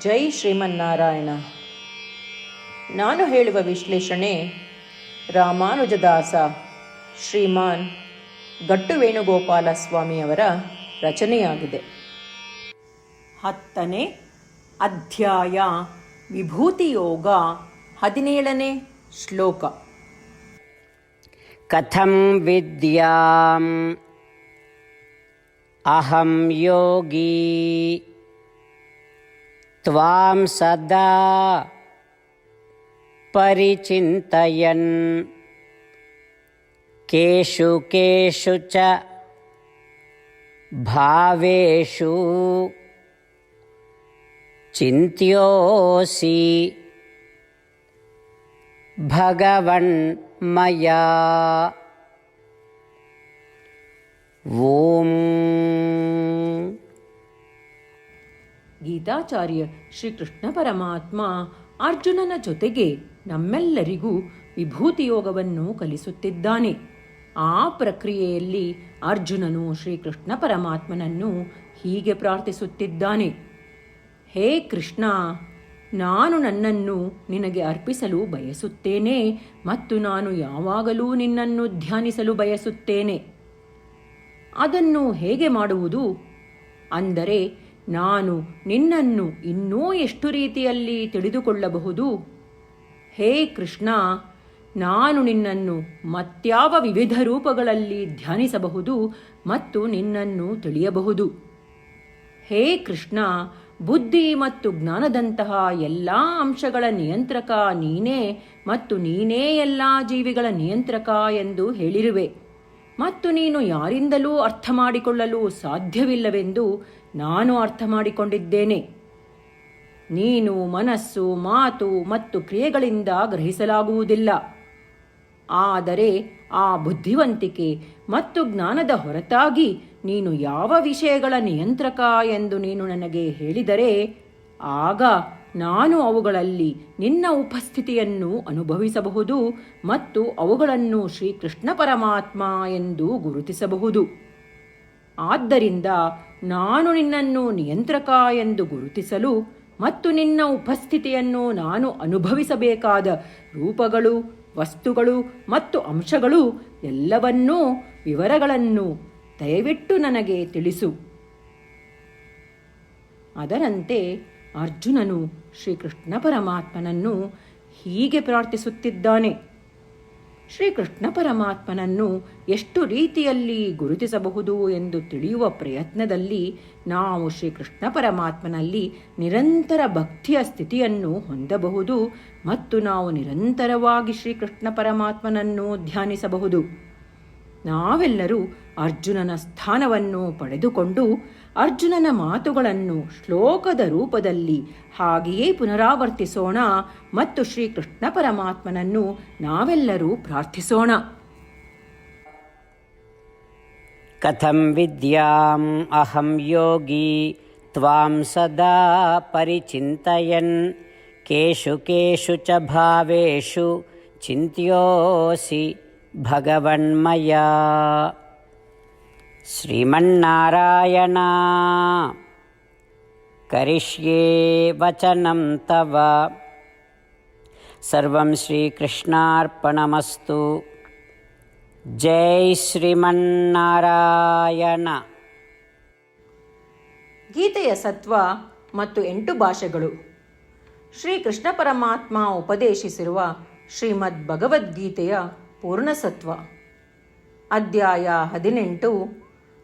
ಜೈ ಶ್ರೀಮನ್ನಾರಾಯಣ. ನಾನು ಹೇಳುವ ವಿಶ್ಲೇಷಣೆ ರಾಮಾನುಜದಾಸ ಶ್ರೀಮಾನ್ ಗಟ್ಟು ವೇಣುಗೋಪಾಲ ಸ್ವಾಮಿಯವರ ರಚನೆಯಾಗಿದೆ. ಹತ್ತನೇ ಅಧ್ಯಾಯ ವಿಭೂತಿಯೋಗ ಹದಿನೇಳನೇ ಶ್ಲೋಕ. ಕಥಂ ವಿದ್ಯಾಂ ಅಹಂ ಯೋಗೀ त्वां सदा परिचिन्तयन्। केषु केषु च भावेषु चिन्त्योऽसि भगवन् मया। ॐ ಗೀತಾಚಾರ್ಯ ಶ್ರೀಕೃಷ್ಣ ಪರಮಾತ್ಮ ಅರ್ಜುನನ ಜೊತೆಗೆ ನಮ್ಮೆಲ್ಲರಿಗೂ ವಿಭೂತಿಯೋಗವನ್ನು ಕಲಿಸುತ್ತಿದ್ದಾನೆ. ಆ ಪ್ರಕ್ರಿಯೆಯಲ್ಲಿ ಅರ್ಜುನನು ಶ್ರೀಕೃಷ್ಣ ಪರಮಾತ್ಮನನ್ನು ಹೀಗೆ ಪ್ರಾರ್ಥಿಸುತ್ತಿದ್ದಾನೆ. ಹೇ ಕೃಷ್ಣ, ನಾನು ನನ್ನನ್ನು ನಿನಗೆ ಅರ್ಪಿಸಲು ಬಯಸುತ್ತೇನೆ ಮತ್ತು ನಾನು ಯಾವಾಗಲೂ ನಿನ್ನನ್ನು ಧ್ಯಾನಿಸಲು ಬಯಸುತ್ತೇನೆ. ಅದನ್ನು ಹೇಗೆ ಮಾಡುವುದು? ಅಂದರೆ ನಾನು ನಿನ್ನನ್ನು ಇನ್ನೂ ಎಷ್ಟು ರೀತಿಯಲ್ಲಿ ತಿಳಿದುಕೊಳ್ಳಬಹುದು? ಹೇ ಕೃಷ್ಣ, ನಾನು ನಿನ್ನನ್ನು ಮತ್ಯಾವ ವಿವಿಧ ರೂಪಗಳಲ್ಲಿ ಧ್ಯಾನಿಸಬಹುದು ಮತ್ತು ನಿನ್ನನ್ನು ತಿಳಿಯಬಹುದು. ಹೇ ಕೃಷ್ಣ, ಬುದ್ಧಿ ಮತ್ತು ಜ್ಞಾನದಂತಹ ಎಲ್ಲ ಅಂಶಗಳ ನಿಯಂತ್ರಕ ನೀನೇ ಮತ್ತು ನೀನೇ ಎಲ್ಲ ಜೀವಿಗಳ ನಿಯಂತ್ರಕ ಎಂದು ಹೇಳಿರುವೆ. ಮತ್ತು ನೀನು ಯಾರಿಂದಲೂ ಅರ್ಥ ಮಾಡಿಕೊಳ್ಳಲು ಸಾಧ್ಯವಿಲ್ಲವೆಂದು ನಾನು ಅರ್ಥ ಮಾಡಿಕೊಂಡಿದ್ದೇನೆ ನೀನು ಮನಸ್ಸು, ಮಾತು ಮತ್ತು ಕ್ರಿಯೆಗಳಿಂದ ಗ್ರಹಿಸಲಾಗುವುದಿಲ್ಲ. ಆದರೆ ಆ ಬುದ್ಧಿವಂತಿಕೆ ಮತ್ತು ಜ್ಞಾನದ ಹೊರತಾಗಿ ನೀನು ಯಾವ ವಿಷಯಗಳ ನಿಯಂತ್ರಕ ಎಂದು ನೀನು ನನಗೆ ಹೇಳಿದರೆ, ಆಗ ನಾನು ಅವುಗಳಲ್ಲಿ ನಿನ್ನ ಉಪಸ್ಥಿತಿಯನ್ನು ಅನುಭವಿಸಬಹುದು ಮತ್ತು ಅವುಗಳನ್ನು ಶ್ರೀಕೃಷ್ಣ ಪರಮಾತ್ಮ ಎಂದು ಗುರುತಿಸಬಹುದು. ಆದ್ದರಿಂದ ನಾನು ನಿನ್ನನ್ನು ನಿಯಂತ್ರಕ ಎಂದು ಗುರುತಿಸಲು ಮತ್ತು ನಿನ್ನ ಉಪಸ್ಥಿತಿಯನ್ನು ನಾನು ಅನುಭವಿಸಬೇಕಾದ ರೂಪಗಳು, ವಸ್ತುಗಳು ಮತ್ತು ಅಂಶಗಳು ಎಲ್ಲವನ್ನೂ ವಿವರಗಳನ್ನು ದಯವಿಟ್ಟು ನನಗೆ ತಿಳಿಸು. ಅದರಂತೆ ಅರ್ಜುನನು ಶ್ರೀಕೃಷ್ಣ ಪರಮಾತ್ಮನನ್ನು ಹೀಗೆ ಪ್ರಾರ್ಥಿಸುತ್ತಿದ್ದಾನೆ. ಶ್ರೀಕೃಷ್ಣ ಪರಮಾತ್ಮನನ್ನು ಎಷ್ಟು ರೀತಿಯಲ್ಲಿ ಗುರುತಿಸಬಹುದು ಎಂದು ತಿಳಿಯುವ ಪ್ರಯತ್ನದಲ್ಲಿ ನಾವು ಶ್ರೀಕೃಷ್ಣ ಪರಮಾತ್ಮನಲ್ಲಿ ನಿರಂತರ ಭಕ್ತಿಯ ಸ್ಥಿತಿಯನ್ನು ಹೊಂದಬಹುದು ಮತ್ತು ನಾವು ನಿರಂತರವಾಗಿ ಶ್ರೀಕೃಷ್ಣ ಪರಮಾತ್ಮನನ್ನು ಧ್ಯಾನಿಸಬಹುದು. ನಾವೆಲ್ಲರೂ ಅರ್ಜುನನ ಸ್ಥಾನವನ್ನು ಪಡೆದುಕೊಂಡು ಅರ್ಜುನನ ಮಾತುಗಳನ್ನು ಶ್ಲೋಕದ ರೂಪದಲ್ಲಿ ಹಾಗೆಯೇ ಪುನರಾವರ್ತಿಸೋಣ ಮತ್ತು ಶ್ರೀಕೃಷ್ಣ ಪರಮಾತ್ಮನನ್ನು ನಾವೆಲ್ಲರೂ ಪ್ರಾರ್ಥಿಸೋಣ. ಕಥಂ ವಿದ್ಯಾಂ ಅಹಂ ಯೋಗಿ ತ್ವಾಂ ಸದಾ ಪರಿಚಿಂತಯನ್ ಕೇಶು ಕೇಶು ಚ ಭಾವೇಶು ಚಿಂತ್ಯೋಸಿ ಭಗವನ್ಮಯಾ. श्रीमन्नारायण करिष्ये वचनं तव सर्वं श्रीकृष्णार्पणमस्तु जय श्रीमन्नारायण ಗೀತೆಯ ಸತ್ವ ಮತ್ತು ಎಂಟು ಭಾಷೆಗಳು ಶ್ರೀಕೃಷ್ಣ ಪರಮಾತ್ಮ ಉಪದೇಶಿಸಿರುವ ಶ್ರೀಮದ್ ಭಗವದ್ಗೀತೆಯ ಪೂರ್ಣಸತ್ವ ಅಧ್ಯಾಯ ಹದಿನೆಂಟು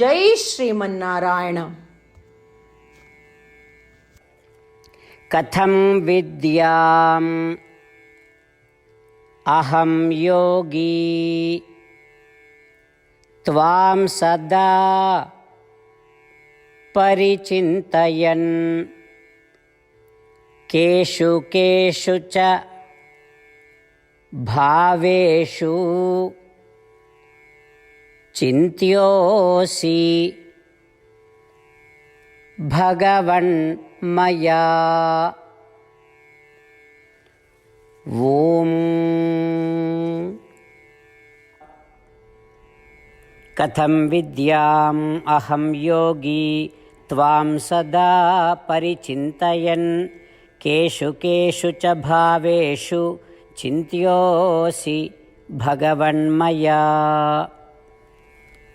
जय श्रीमारायण कथम విద్యాం అహం యోగీ सदा परिचित केशु केशु च भावेशु चिन्त्योऽसि। भगवन्मया ॐ। कथं विद्याम्? अहं योगी। त्वां सदा परिचिन्तयन्। केषु केषु च भावेषु चिन्त्योऽसि। भगवन्मया